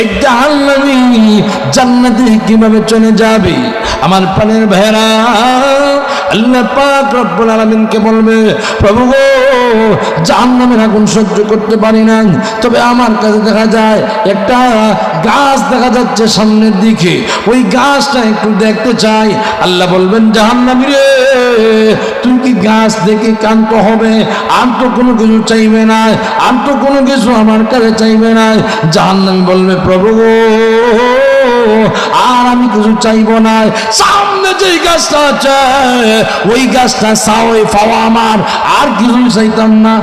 এই জাহান্নামী জান্নাতে কীভাবে চলে যাবে? আমার প্রাণের ভেড়া আল্লাহ পাক রব্বুল আলামিনকে বলবে, প্রভু গো জাহান্নামের আগুন সহ্য করতে পারি না তবে আমার কাছে দেখা যায়, একটা গাছ দেখা যাচ্ছে সামনের দিকে। ওই গাছটা একটু দেখতে চাই। আল্লাহ বলবেন, জাহান্নামী রে, তুই কি গাছ দেখে কান্ত হবে? আর তো কোনো কিছু চাইবে না। আর তো কোনো কিছু আমার কাছে চাইবে না। জাহান্নামী বলবে, প্রভু আর আমি কিছু চাইব না। সামনে যে গাছটা আছে ওই গাছটা সাওয়ে পাওয়া আমার। আর কিছু চাইতাম না।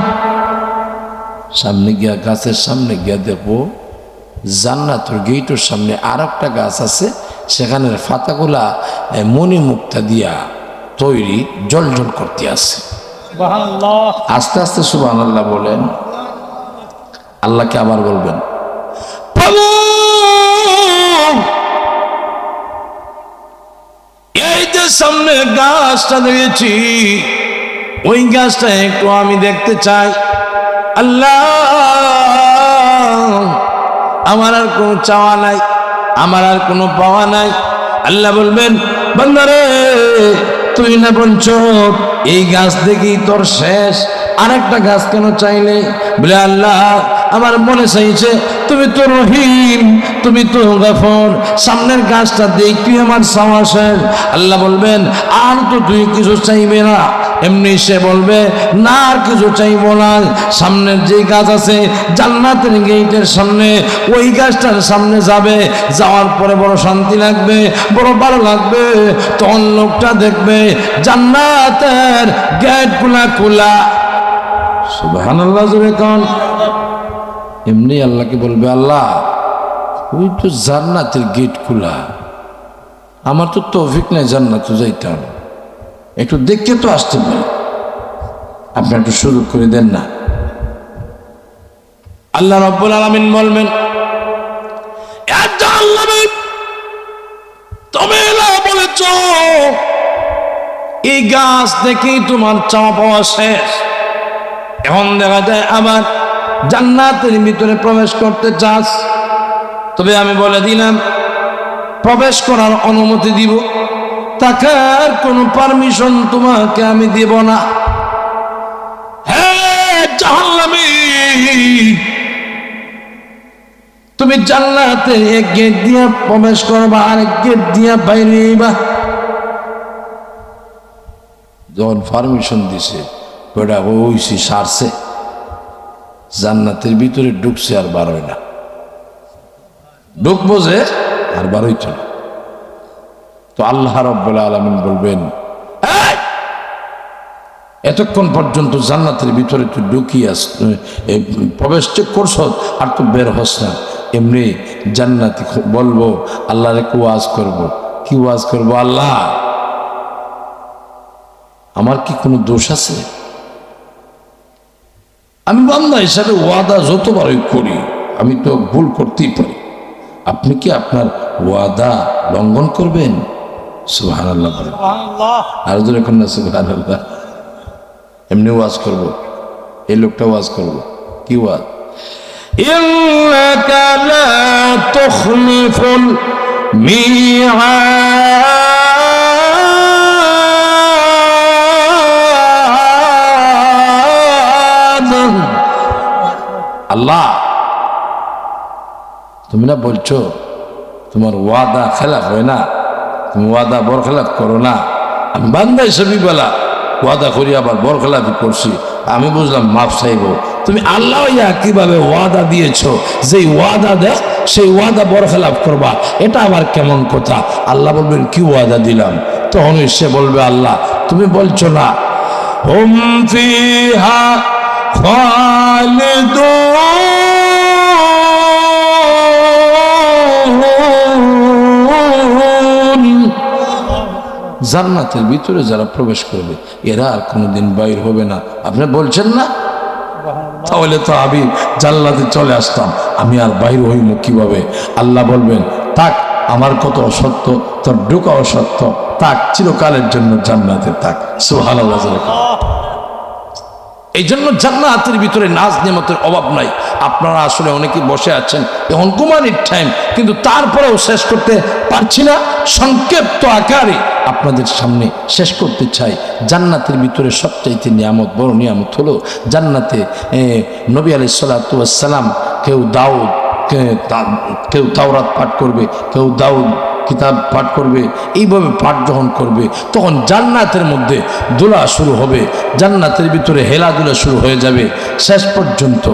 সামনে গিয়া গাছের সামনে গিয়া দেখব জান্নাতুর গেইটের সামনে আর একটা গাছ আছে সেখানের ফাতাগুলা মণি মুক্তা দিয়া তৈরি জল জল করতে আছে। আস্তে আস্তে সুবাহ আল্লাহ বলেন। আল্লাহকে আবার বলবেন প্রভু যে সামনে গাছটা দেখেছি। ওই গাছটা একটু আমি দেখতে চাই। আল্লাহ! আমার আর কোনো চাওয়া নাই। আমার আর কোনো পাওয়া নাই। আল্লাহ বলবেন, বান্দারে, তুই না বলছ এই গাছ দেখি তোর শেষ। আরেকটা গাছ কেন চাইলে? বলে, আল্লাহ আমার মনে চাইছে, তুমি তো রহিম, তুমি তো গফর। সামনের গাছটা দেখি আমার চাওয়া শেষ আল্লাহ বলবেন, আর তো তুই কিছু চাইবে না। এমনি সে বলবে, না, আর কিছু চাইব না। সামনের যে গাছ আছে, জান্নাতের গেটের সামনে, ওই গাছটার সামনে যাবে। যাওয়ার পরে বড় শান্তি লাগবে, বড় ভালো লাগবে। তখন লোকটা দেখবে, জান্নাতের গেট খোলা। আল্লাহ জুড়ে কন। এমনি আল্লাহকে বলবে আল্লাহ ওই তো জান্নাতের গেট খোলা। আমার তো তৌফিক নাই জান্নাতে যাইতাম। একটু দেখতে তো আসতে পারে। আপনি একটু শুরু করে দেন না। আল্লাহ রব্বুল আলমিন বলবেন "এ জাহান্নামী, তুমি না বলেছ এই গাছ দেখেই তোমার চাওয়া পাওয়া শেষ। এখন দেখা যায় আবার জান্নাতের ভিতরে প্রবেশ করতে চাস, তবে আমি বলে দিলাম, প্রবেশ করার অনুমতি দিব। তাকার কোনো পারমিশন তোমাকে আমি দিব না। তুমি জান্নাতে এক গেট দিয়া প্রবেশ করবা আর এক গেট দিয়া বাইরে বা যখন পারমিশন দিছে, ওটা ওইসি সারছে। জান্নাতের ভিতরে ঢুকছে আর বারোয় না। ঢুকবো যে আর বারোই তো না। তো আল্লাহ রব্বুল আলমিন বলবেন এতক্ষণ পর্যন্ত জান্নাতের ভিতরে তুই ঢুকিয়াস এ, প্রবেশ চেক করছ আর তো বের হস না। এমনি জান্নাতি বলব আল্লাহরে কি ওয়াজ করব। কি ওয়াজ করব আল্লাহ? আমার কি কোনো দোষ আছে? আমি বান্দা হিসাবে ওয়াদা যতবারই করি আমি তো ভুল করতেই পারি। আপনি কি আপনার ওয়াদা লঙ্ঘন করবেন? সুহান আল্লাহ আর দূরে কন্যা সুহান আল্লাহ এমনি ওয়াজ করব। এই লোকটা ওয়াজ করব। কি ওয়াজ? ইন্নাকা লা তুখলিফুল মিআদ আল্লাহ, তুমি না বলছো, তোমার ওয়াদা খেলাফ হয় না, তুমি ওয়াদা বর খেলাফ করো না। আমি বান্দা হিসেবে বেলা, ওয়াদা করি, আবার বর খেলাফি করছি। আমি বুঝলাম মাফ চাইব। তুমি আল্লাহ ইয়া কীভাবে ওয়াদা দিয়েছ? যেই ওয়াদা দেয় সেই ওয়াদা বর খেলাফ করবা। এটা আবার কেমন কথা? আল্লাহ বলবেন, কি ওয়াদা দিলাম? তখন সে বলবে, আল্লাহ, তুমি বলছো না। হুম ফিহা খালিদুন জান্নাতের ভিতরে যারা প্রবেশ করবে, এরা আর কোনোদিন বাইর হবে না। আপনি বলছেন না? তাহলে তো আমি জান্নাতে চলে আসতাম, আমি আর বাইর হইব কীভাবে? আল্লাহ বলবেন তাক আমার কত অসত্য, তোর ঢোকা অসত্য তাক চিরকালের জন্য জান্নাতে তাক সুহান এই জন্য জান্নাতের ভিতরে নাজ নেমতের অভাব নাই। আপনারা আসলে অনেকে বসে আছেন, এখন কুমানির টাইম কিন্তু তারপরেও শেষ করতে পারছি না। সংক্ষিপ্ত আকারে আপনাদের সামনে শেষ করতে চাই। জান্নাতের ভিতরে সবচাইতে নিয়ামত, বড় নিয়ামত হলো জান্নাতে নবী আলি সাল্লাতাম কেউ দাউদ কেউ তাওরাত পাঠ করবে, কেউ দাউদ কিতাব পাঠ করবে এইভাবে পাঠ যখন করবে তখন জান্নাতের মধ্যে দোলা শুরু হবে জান্নাতের ভিতরে হেলাধুলা শুরু হয়ে যাবে। শেষ পর্যন্ত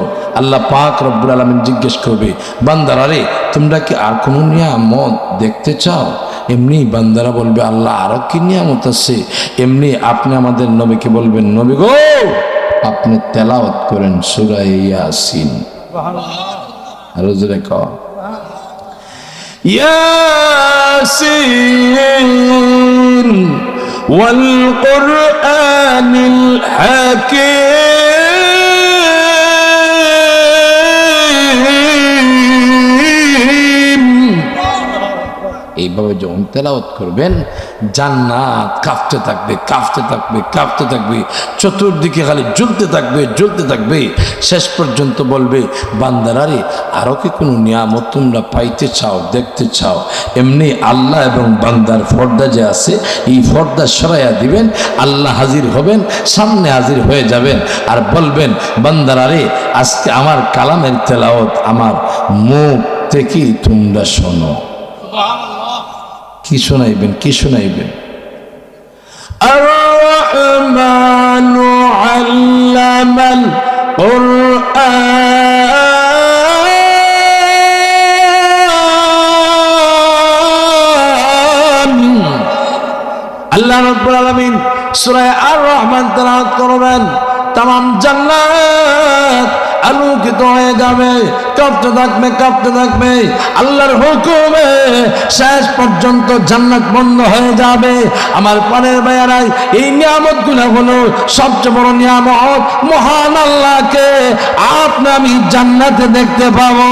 আল্লাহ পাক রব্বুল আলমিন জিজ্ঞেস করবে বান্দার আরে তোমরা কি আর কোনো নিয়ামত দেখতে চাও? এমনি বান্দারা বলবে আল্লাহ আরও কি নিয়ামত আছে? এমনি আপনি আমাদের নবীকে বলবেন নবী গো আপনি তেলাওয়াত করেন সুরাই ইয়াসিন। আরও জোরে কও। ياسين والقرآن الحكيم এইভাবে যখন তেলাওয়াত করবেন জান্নাত কাঁপতে থাকবে কাঁপতে থাকবে কাঁপতে থাকবে। চতুর্দিকে খালি জ্বলতে থাকবে জ্বলতে থাকবে। শেষ পর্যন্ত বলবে বান্দারারে আরও কি কোনো নিয়ামত তোমরা পাইতে চাও, দেখতে চাও? এমনি আল্লাহ এবং বান্দার ফর্দা যে আছে, এই ফর্দা সরাইয়া দিবেন, আল্লাহ হাজির হবেন, সামনে হাজির হয়ে যাবেন আর বলবেন বান্দারারে আজকে আমার কালামের তেলাওয়াত আমার মুখ থেকেই তোমরা শোনো। কি শোনাইবেন কি শোনাইবেন الرحمن علم القرآن আল্লাহ রব্বুল আলামিন সূরা আর রহমান তেলাওয়াত করবেন তাম জান্নাত আলোকিত হয়ে যাবে কাঁপতে থাকবে কাঁপতে থাকবে। আল্লাহর হুকুমে শেষ পর্যন্ত জান্নাত বন্ধ হয়ে যাবে। আমার পানের বেয়ারাই এই নিয়ামতগুলো হলো সবচেয়ে বড় নিয়ামত, মহান আল্লাহকে আপনি আমি জান্নাতে দেখতে পাবো।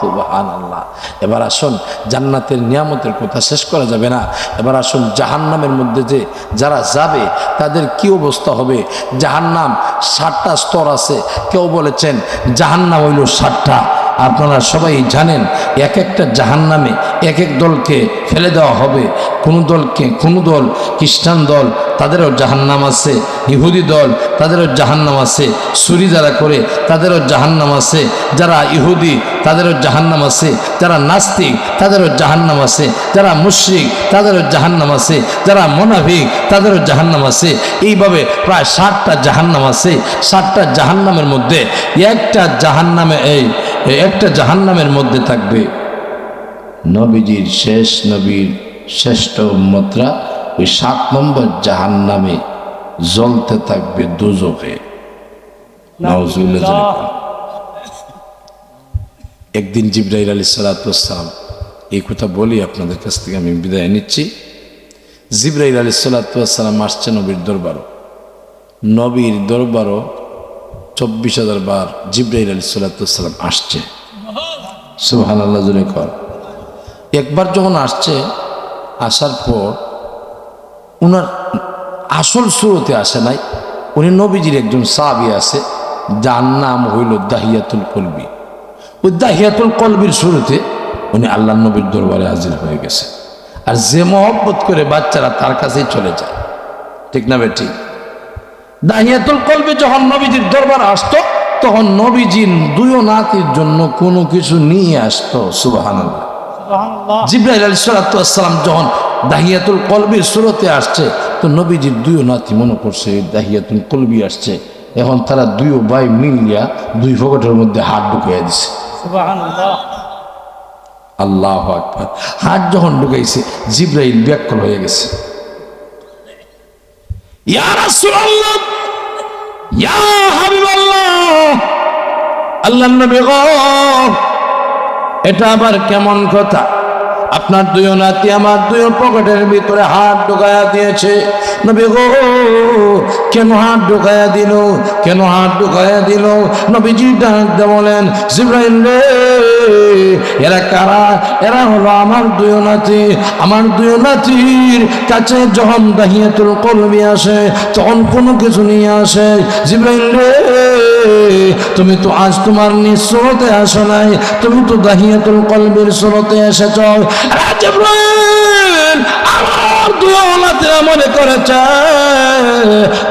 সুবহান আল্লাহ এবার আসুন, জান্নাতের নিয়ামতের কথা শেষ করা যাবে না। এবার আসুন, জাহান্নামের মধ্যে যে যারা যাবে, তাদের কি অবস্থা হবে? জাহান্নাম ষাটটা স্তর আছে। কেউ বলেছেন, জাহান্নাম হইল ষাটটা আপনারা সবাই জানেন এক একটা জাহান্নামে এক এক দলকে ফেলে দেওয়া হবে। কোনো দলকে, কোনো দল, খ্রিস্টান দল, তাদেরও জাহান্নাম আছে। ইহুদি দল, তাদেরও জাহান্নাম আছে। চুরি যারা করে, তাদেরও জাহান্নাম আছে। যারা ইহুদি, তাদেরও জাহান্নাম আছে। যারা নাস্তিক, তাদেরও জাহান্নাম আছে। যারা মুশরিক, তাদেরও জাহান্নাম আছে। যারা মোনাফিক, তাদেরও জাহান্নাম আছে। এইভাবে প্রায় ষাটটা জাহান্নাম আছে। ষাটটা জাহান্নামের মধ্যে একটা জাহান্নামে এই একটা জাহান্নামের মধ্যে থাকবে। নবীজির শেষ নবীর শ্রেষ্ঠ উম্মতরা ওই সাত নম্বর জাহান নামে জ্বলতে থাকবে দুজকে। একদিন জিব্রাইল আলী সালাতাম এই কথা বলি আপনাদের কাছ থেকে আমি বিদায় নিচ্ছি। জিব্রাইল আলী সালাতাম আসছে নবীর দরবারও নবীর দরবারও চব্বিশ হাজার বার জিব্রাইল আলী সালাতাম আসছে। সুহান আল্লাহ কর। একবার যখন আসছে, আসার পর উনার আসল সুরতে আসে নাই, উনি নবীজির একজন সাহাবি আছে, যার নাম হইল দাহিয়াতুল কলবি। ওই দাহিয়াতুল কলবির শুরুতে উনি আল্লাহ নবীর দরবারে হাজির হয়ে গেছে। আর যে মহব্বত করে বাচ্চারা তার কাছেই চলে যায়। ঠিক না বেটি দাহিয়াতুল কলবি যখন নবীজির দরবার আসতো তখন নবীজির দুই নাতির জন্য কোনো কিছু নিয়ে আসতো সুবাহান জিব্রাইল আলী সালাতাম যখন দাহিয়াতুল কলবির সুরতে আসছে তো নবীজির দুই নাতি মনে করছে দাহিয়াতুল কলবি আসছে। এখন তারা দুই ভাই মিলিয়া দুই ফকটের মধ্যে হাত ঢুকিয়ে দিছে। আল্লাহ আকবার। হাত যখন ঢুকাইছে জিব্রাইল ব্যাকল হয়ে গেছে। আল্লাহ নবী গো, এটা আবার কেমন কথা? আপনার দুই নাতি আমার দুই পকেটের ভিতরে হাত ঢুকায়া দিয়েছে। নবী গো, কেন হাত ঢুকায়া দিল? কেন হাত ঢুকায়া দিল? নবীজি ডাক বলেন, জিব্রাইল রে এরা কারা? এরা হলো আমার দুই নাতি। আমার দুই নাতির কাছে যখন দাহিয়াতুল কলবি আসে, তখন কোনো কিছু নিয়ে আসে, জিব্রাইল রে, তুমি তো আজ তোমার নিঃস্বতে আসো নাই, তুমি তো দাহিয়াতুল কলবির স্রোতে এসেছ। আমার দুই নাতিরা মনে করেছে।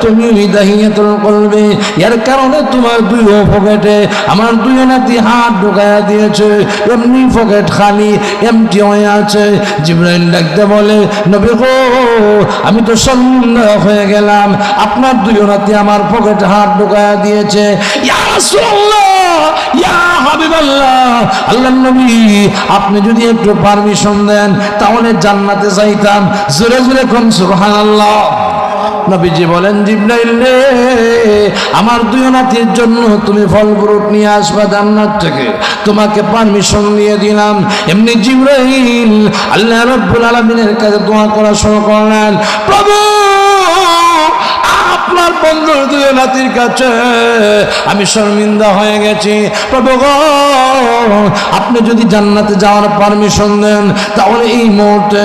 তুমি দাহিয়াতুল কলবি এর কারণে তোমার দুই পকেটে আমার দুই নাতি হাত ঢুকায়া দিয়েছে। এমনি পকেট খালি, এমটি হয়ে আছে। জিব্রাইল ডাকতে বলে, নবী গো, আমি তো সন্দেহ হয়ে গেলাম। আপনার দুই নাতি আমার পকেট হাত ঢুকায়া দিয়েছে। ইয়া রাসূলুল্লাহ, ইয়া হাবিবাল্লাহ আল্লাহর নবী, আপনি যদি একটু পারমিশন দেন, তাহলে জান্নাতে যাইতাম। জোরে জোরে কোন, সুবহানাল্লাহ। নবীজি বলেন, জিব্রাইল রে, আমার দুই নাতির জন্য তুমি ফল ফ্রুট নিয়ে আসবা জান্নাত থেকে। তোমাকে পারমিশন নিয়ে দিলাম। এমনি জিব্রাইল আল্লাহ রাব্বুল আলামিনের কাছে দোয়া করা শুরু করলেন, প্রভু আপনার বন্ধুর দুই নাতির কাছে আমি শর্মিন্দা হয়ে গেছি। প্রভু আপনি যদি জান্নাতে যাওয়ার পারমিশন দেন, তাহলে এই মুহূর্তে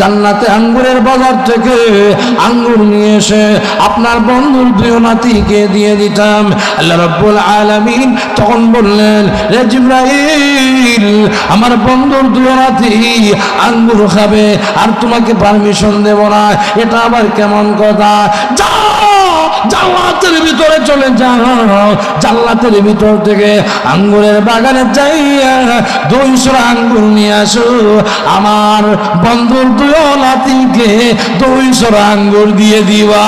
জান্নাতে আঙ্গুরের বাজার থেকে আঙ্গুর নিয়ে এসে আপনার বন্ধুর দুই নাতিকে দিয়ে দিতাম। আল্লাহ রব্বুল আলামিন তখন বললেন, রে জিব্রাইল, আমার বন্ধুর দুই নাতি আঙ্গুর খাবে, আর তোমাকে পারমিশন দেব না। এটা আবার কেমন কথা? যাও জান্নাতের ভিতরে চলে যাও। জাল্লাতের ভিতর থেকে আঙ্গুরের বাগানে যাইয়া দুইশো আঙ্গুর নিয়ে আসো। আমার বন্ধুর দুই নাতিকে দুইশো আঙ্গুর দিয়ে দিবা।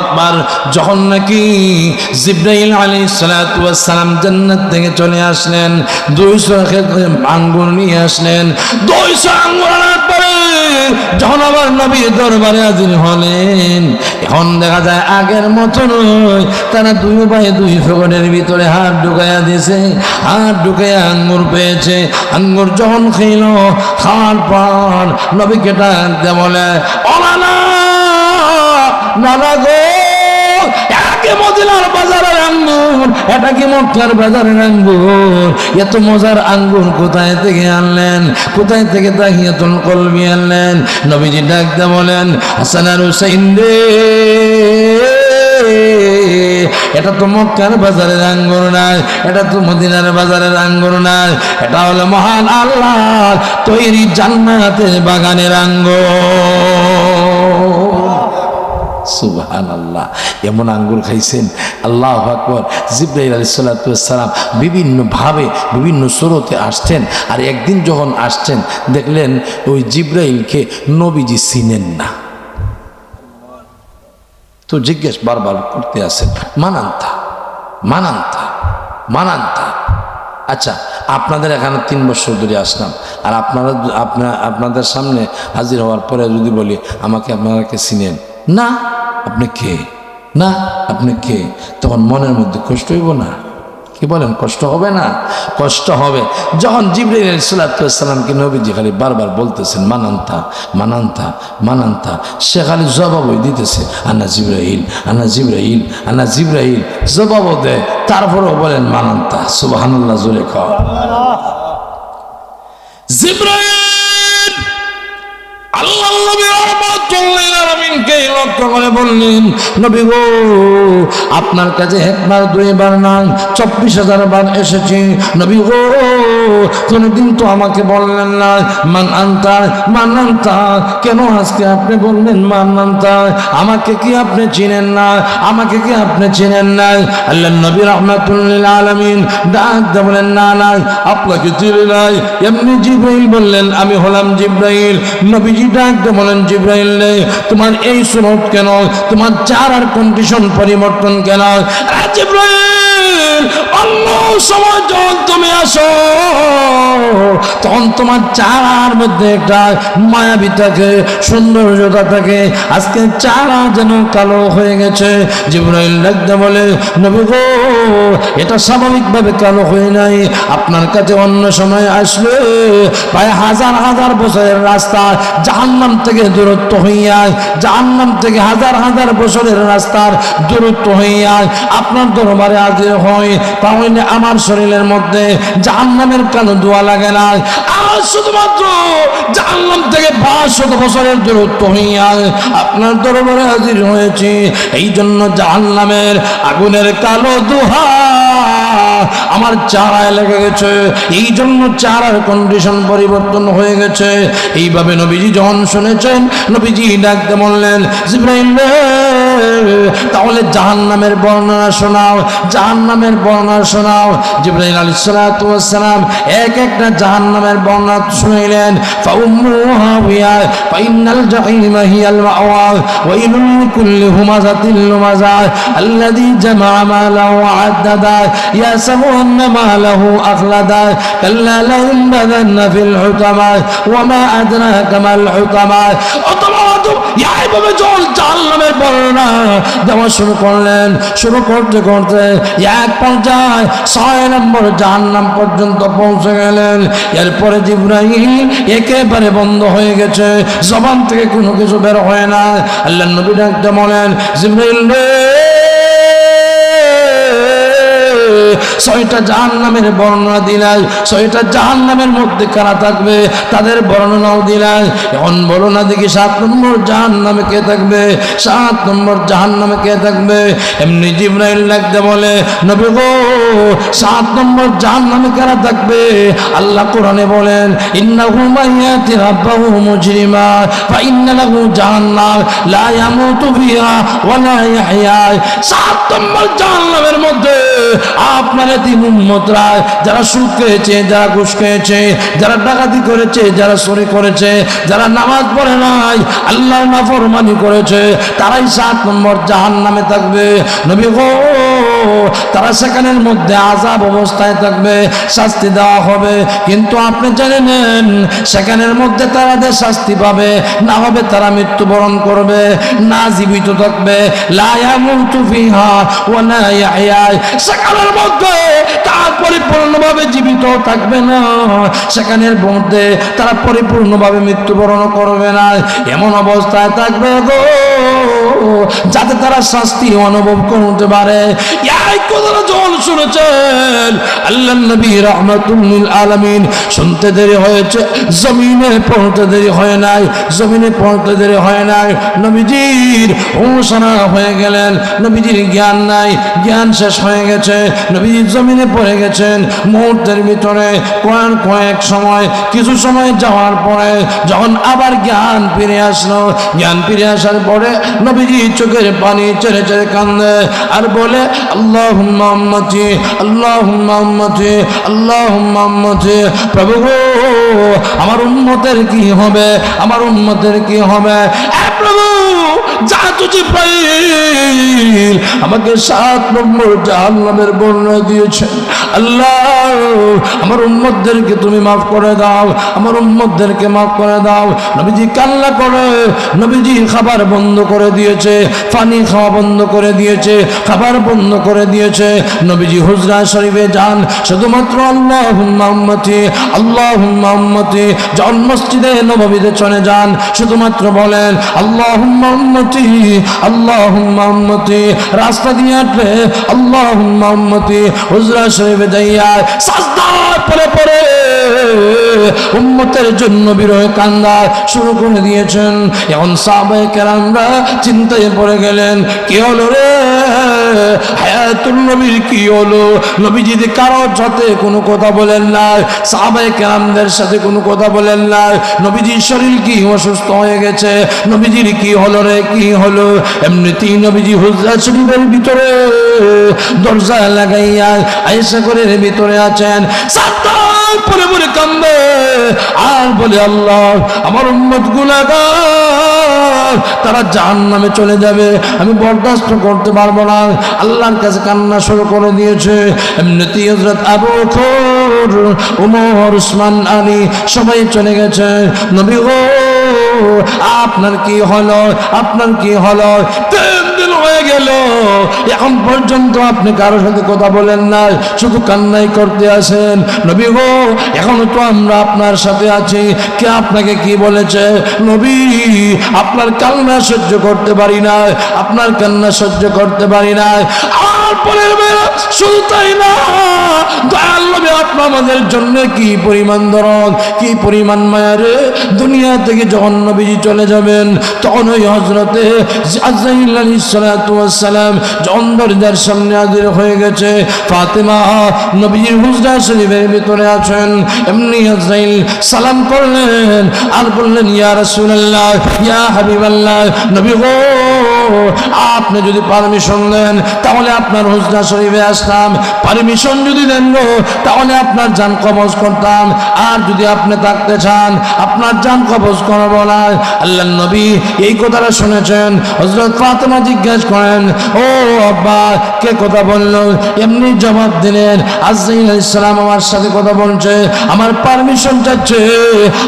আকবার, যখন নাকি জিব্রাইল আলী সালাম জান্নাত থেকে চলে আসলেন, দুইশো আঙ্গুর নিয়ে আসলেন, দুইশো আঙ্গুর আনার পরে যখন আবার নবীর দরবারে হাজির হলেন, এখন দেখা যায় আগের মতো নয়, তারা দুই ভাই দুই ফোকনের ভিতরে হাত ঢুকাইয়া দিয়েছে, হাত ঢুকাইয়া আঙ্গুর পেয়েছে, আঙ্গুর যখন খেল, খাওয়ার পর নবীকে ডাকতে বলে অনানা নানা গো মদিনার বাজারের এটা কি মক্কার বাজারের আঙ্গুর? এত মজার কোথায় থেকে আনলেন? কোথায় থেকে আনলেন? ডাকতে বলেন, হাসান আর এটা তো মক্কার বাজারের আঙ্গুর নাই এটা তো মদিনার বাজারের আঙ্গুর নাই এটা হলো মহান আল্লাহ তৈরি জান্নাতের বাগানের আঙ্গুর। সুবহান আল্লাহ এমন আঙ্গুর খাইছেন। আল্লাহ আকবর। জিব্রাইল আলী সাল্লাতাম বিভিন্নভাবে, বিভিন্ন স্রোতে আসছেন। আর একদিন যখন আসছেন, দেখলেন ওই জিব্রাইলকে নবীজি চিনেন না। তো জিজ্ঞেস বারবার করতে আসেন মানান্তা? মানান্তা? মানান্তা? আচ্ছা আপনাদের এখানে তিন বছর ধরে আসলাম। আর আপনারা আপনার আপনাদের সামনে হাজির হওয়ার পরে যদি বলি, আমাকে আপনারাকে চিনেন? না। আপনি কে? না আপনি কে? তখন মনের মধ্যে কষ্ট হইব না। কি বলেন কষ্ট হবে না? কষ্ট হবে। যখন জিবরিল সালাতামকে নবীজি খালি বারবার বলতেছেন মানান্তা মানান্তা মানান্তা। সে খালি জবাবই দিতেছে আনা জিব্রাহিল আনা জিব্রাহিল আনা জিব্রাহিল জবাবও দেয় তারপরেও বলেন মানান্তা। সুবাহান্লাহ জোরে খাওয়া জিব্রাহিল নবী নবী আপনার কাছে একবার দুইবার চব্বিশ হাজার বার এসেছি। নবী গো, কোনোদিন তো আমাকে বললেন না, মান আনতা মান আনতা কেন আজকে আপনি বললেন মান আনতা আমাকে কি আপনি চিনেন না? আমাকে কি আপনি চিনেন না? আল্লাহ নবী রহমাতুল্লাহ আলামিন ডাক বলেন না না, আপনাকে চিনি নাই। এমনি জিব্রাইল বললেন, আমি হলাম জিব্রাইল। নবীজি ডাক দিয়ে বলেন, জিব্রাইল তোমার এই সুরত কেন? তোমার চার আর কন্ডিশন পরিবর্তন কেন? জিব্রাইল অন্য সময় যখন তুমি আসো, তখন তোমার চারার মধ্যে একটা মায়াবী থাকে, সৌন্দর্যতা থাকে। আজকে চারা যেন কালো হয়ে গেছে। জিব্রাইল ডাকতে বলে, নবী এটা স্বাভাবিকভাবে কালো হয়ে নাই। আপনার কাছে অন্য সময় আসলে প্রায় হাজার হাজার বছরের রাস্তা জাহান্নাম থেকে দূরত্ব হইয়া জাহান্নাম থেকে হাজার হাজার বছরের রাস্তার দূরত্ব হইয়া আপনার দরবারে হাজির হয়, তাহলে আমার শরীরের মধ্যে জাহান্নামের কালো দোয়া লাগে না। আমার শুধুমাত্র জাহান্নাম থেকে পাঁচশত বছরের দূরত্ব হইয়া আপনার দরবারে হাজির হয়েছি। এই জন্য জাহান্নামের আগুনের কালো দোহা আমার চারায় লেগে গেছে। এই জন্য চারার কন্ডিশন পরিবর্তন হয়ে গেছে। এইভাবে নবীজি যখন শুনেছেন, নবীজি ডাকতে বললেন তাহলে জাহান্নামের বর্ণনা শোনাও, জাহান্নামের বর্ণনা শোনাও। জিব্রাইল আলাইহিস সালাতু ওয়াস সালাম এক একটা জাহান্নামের বর্ণনা শুনাইলেন। ফাউম্মুহু হাওিয়া ফাইনাল জাহিমা হিয়াল মাওয়া মালাহু আখলাদা কাল্লা লায়ুনবাযান্না ফিল হুতামা ওয়া মা আদরাকা মাল হুতামা অথবা এইভাবে জল জাহান্নামের বর্ণনা দেওয়া শুরু করলেন শুরু করতে করতে এক পর্যায়ে ছয় নম্বর জাহান্নাম পর্যন্ত পৌঁছে গেলেন। এরপরে জিব্রাহিম একেবারে বন্ধ হয়ে গেছে। জবান থেকে কোনো কিছু বের হয় না। আল্লাহ নবী ডাকতে বলেন, জিব্রাইল রে ছয়টা জাহান নামের বর্ণনা দিলাই, ছয়টা জাহান নামের মধ্যে কারা থাকবে? তাদের বর্ণনাও দিলাই। এখন বলো না দেখি সাত নম্বর জাহান নামে কে থাকবে? সাত নম্বর জাহান নামে কে থাকবে? এমনি জিব্রাইল লাগতে বলে, নবী গো, সাত নম্বর জাহান নামে কারা থাকবে? আল্লাহ কোরআনে বলেন, ইন্নাহু মাইয়াতি রাব্বাহু মুজরিমা, ফা ইন্না লাহু জাহান্নাম, লা ইয়ামুতু ফিহা ওয়া লা ইয়াহইয়া সাত নম্বর জাহান্নামের মধ্যে আপনার দিন উন্মতরা যারা সুদ খেয়েছে, যারা ঘুষ খেয়েছে, যারা ডাকাতি করেছে, যারা সরে করেছে, যারা নামাজ পড়ে নাই, আল্লাহ নাফরমানি করেছে, তারাই সাত নম্বর জাহান নামে থাকবে। নবী গো তারা সেখানের মধ্যে আজাব অবস্থায় থাকবে, শাস্তি দেওয়া হবে। কিন্তু আপনি জেনে নেন, সেখানের মধ্যে তারাদের শাস্তি পাবে, না হবে তারা মৃত্যুবরণ করবে, না জীবিত থাকবে। লায়া মুহা ও না সেখানের মধ্যে তার পরিপূর্ণভাবে জীবিত থাকবে না। সেখানের মধ্যে তারা পরিপূর্ণভাবে মৃত্যুবরণ করবে না। এমন অবস্থায় থাকবে গো, যাতে তারা শাস্তি অনুভব করতে পারে। যখন শুনেছেন আল্লাহ নবী রহমাতুল্লিল আলামিন। শুনতে দেরি হয়েছে, জমিনে পড়তে দেরি হয় নাই, জমিনে পড়তে দেরি হয় নাই। নবীজির ঘোষণা হয়ে গেলেন, নবীজির জ্ঞান নাই, জ্ঞান শেষ হয়ে গেছে, নবীজি জমিনে পড়ে গেছেন মুহূর্তের ভিতরে কয়েক কয়েক সময়, কিছু সময় যাওয়ার পরে যখন আবার জ্ঞান ফিরে আসলো, জ্ঞান ফিরে আসার পরে নবীজি চোখের পানি ছেড়ে ছেড়ে কান্দে আর বলে আল্লাহ উম্মতি আল্লাহ আল্লাহ প্রভু আমার উম্মতের কি হবে? আমার উম্মতের কি হবে? আমাকে সাত নম্বর জাহান্নামের বর্ণনা দিয়েছেন আল্লাহ, আমার উম্মতদেরকে তুমি মাফ করে দাও। আমার উম্মতদেরকে মাফ করে দাও। নবীজি কান্না করে, নবীজি খাবার বন্ধ করে দিয়েছে, পানি খাওয়া বন্ধ করে দিয়েছে, খাবার বন্ধ করে দিয়েছে। নবীজি হুজরা শরীফে যান, শুধুমাত্র আল্লাহ উম্মতি আল্লাহ উম্মতি জন মসজিদে নবীতে চলে যান। শুধুমাত্র বলেন আল্লাহ উম্মতি আল্লাহ উম্মতি। রাস্তা দিয়ে হাঁটলে আল্লাহ উম্মতি। হুজরা শরীফে যাইয়া সাজদার পরে পরে উম্মতের জন্য বিরহ কান্দা শুরু করে দিয়েছেন। এখন সাহাবায়ে কেরামরা চিন্তায় পড়ে গেলেন, কি হলো রে? হায়াতুল নবীর কি হলো? নবী যদি কারোর সাথে কোনো কথা বলেন না সাহাবায়ে কেরামদের সাথে কোনো কথা বলেন না নবীজির শরীর কি অসুস্থ হয়ে গেছে? নবীজির কি হলো রে, কি হলো? এমনিতেই নবীজি হুজরা শরীফের ভিতরে দরজা লাগাইয়া আয়েশা করে ভিতরে আছেন। সাত পরে পরে কান্দে। আর বলে, আল্লাহ, আমার উম্মত গুলাগার তারা জাহান নামে চলে যাবে। আমি বরদাস্ত করতে পারব না। আল্লাহর কাছে কান্না শুরু করে দিয়েছে। এমনিতেই হজরত আবু বকর, উমর, উসমান, আলী সবাই চলে গেছে। নবী আপনার কি হলো? আপনার কি হলো? হয়ে গেল। এখন পর্যন্ত আপনি কারোর সাথে কথা বলেন না শুধু কান্নাই করতে আসেন। নবী গো, এখনও তো আমরা আপনার সাথে আছি। কে আপনাকে কি বলেছে? নবী, আপনার কান্না সহ্য করতে পারি না আপনার কান্না সহ্য করতে পারি না আর পরের বেলা শুধু তাই না? দয়াল নবী আমাদের জন্য কি পরিমাণ দরদ, কি পরিমাণ মায়ারে দুনিয়া থেকে যখন চলে যাবেন, তখন ওই হজরতে সালাম যখন সামনে হাজির হয়ে গেছে, ফাতেমা নবীজির হুজরা শরীফের ভিতরে আছেন। এমনি আজাইল সালাম করলেন আর বললেন, ইয়া রাসূলুল্লাহ, ইয়া হাবিবাল্লাহ, নবী গো, আপনি যদি পারমিশন দেন, তাহলে আপনার হুজরা শরীফে আসতাম পারমিশন যদি দেন গো, তাহলে আপনার যান কবজ করতাম। আর যদি আপনি থাকতে চান, আপনার যান কবজ করব না। আল্লাহ নবী এই কথাটা শুনেছেন। হজরত ফাতেমা জিজ্ঞেস করেন, ও আব্বা, কে কথা বলল? এমনি জবাব দিলেন আজাইল ইসলাম আমার সাথে কথা বলছে। আমার পারমিশন চাচ্ছে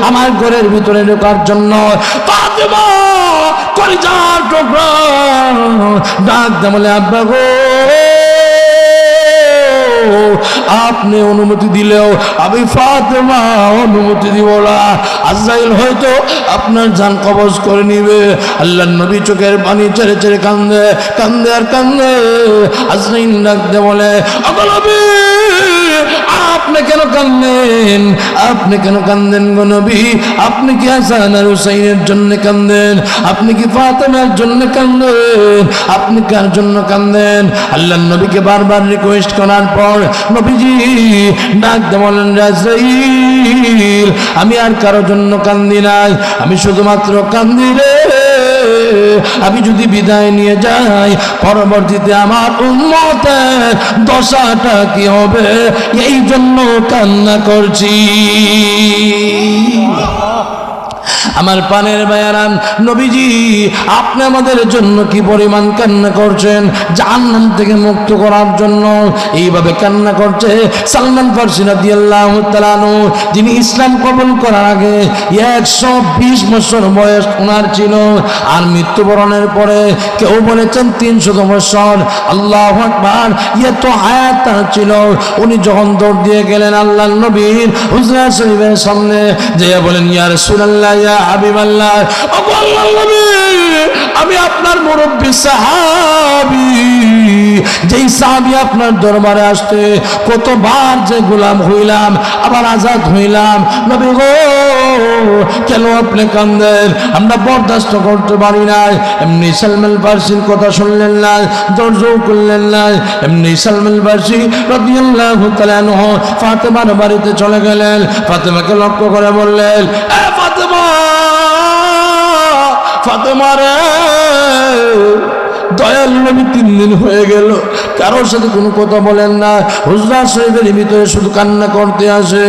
আমার ঘরের ভিতরে ঢোকার জন্য। ফাতেমা, কলিজার টুকরা। ডাক দে বলে, আব্বা গো আপনি অনুমতি দিলেও আমি ফাতেমা অনুমতি দিব না। আজরাইল হয়তো আপনার যান কবজ করে নিবে। আল্লাহ নবী চোখের পানি ছেড়ে ছেড়ে কান্দে কান্দে আর কান্দে। আজরাইল ডাকতে বলে অগলবী আপনি কেন কান্দেন? আপনি কেন কান্দেন গো নবী? আপনি কি হাসান আর হুসাইনের জন্য কান্দেন? আপনি কি ফাতেমার জন্য কান্দেন? আপনি কার জন্য কান্দেন? আল্লাহ নবীকে বারবার রিকোয়েস্ট করার পর, নবীজি, ডাক দিয়ে বলেন রাজাইল আমি আর কারও জন্য কান্দি নাই। আমি শুধুমাত্র কান্দি রে। আমি যদি বিদায় নিয়ে যাই, পরবর্তীতে আমার উন্মতের দশাটা কি হবে? এই জন্য কান্না করছি। আমার পানের বায়ারান নবীজি আপনি আমাদের জন্য কি পরিমাণ কান্না করছেন? জাহান্নাম থেকে মুক্ত করার জন্য এইভাবে কান্না করছে। সালমান ফার্সি রাদিয়াল্লাহু তাআলা আনহু, যিনি ইসলাম কবুল করার আগে একশো বিশ বছর বয়স ওনার ছিল। আর মৃত্যুবরণের পরে কেউ বলেছেন তিনশত বছর। আল্লাহ আকবার ইয়ে তো হায়াত ছিল। উনি যখন দৌড় দিয়ে গেলেন আল্লাহ নবীর হুজরা শরীফের সামনে যে বলেন ইয়া রাসূলুল্লাহ আমি আপনার মুরব্বী সাহাবি। যেই সাহাবি আপনার দরবারে আসতে কতবার যে গোলাম হইলাম, আবার আজাদ হইলাম। নবী গো কেন আপনি কান্দেন? আমরা বরদাস্ত করতে পারি এমনি সালমান ফার্সির কথা শুনলেন না করলেন না। এমনি সালমান ফার্সি ফাতেমার বাড়িতে চলে গেলেন। ফাতেমাকে লক্ষ্য করে বললেন ফাতেমা তিন দিন হয়ে গেল। কারোর সাথে কোনো কথা বলেন না। হুজরা শরীফের ভিতরে শুধু কান্না করতে আসে।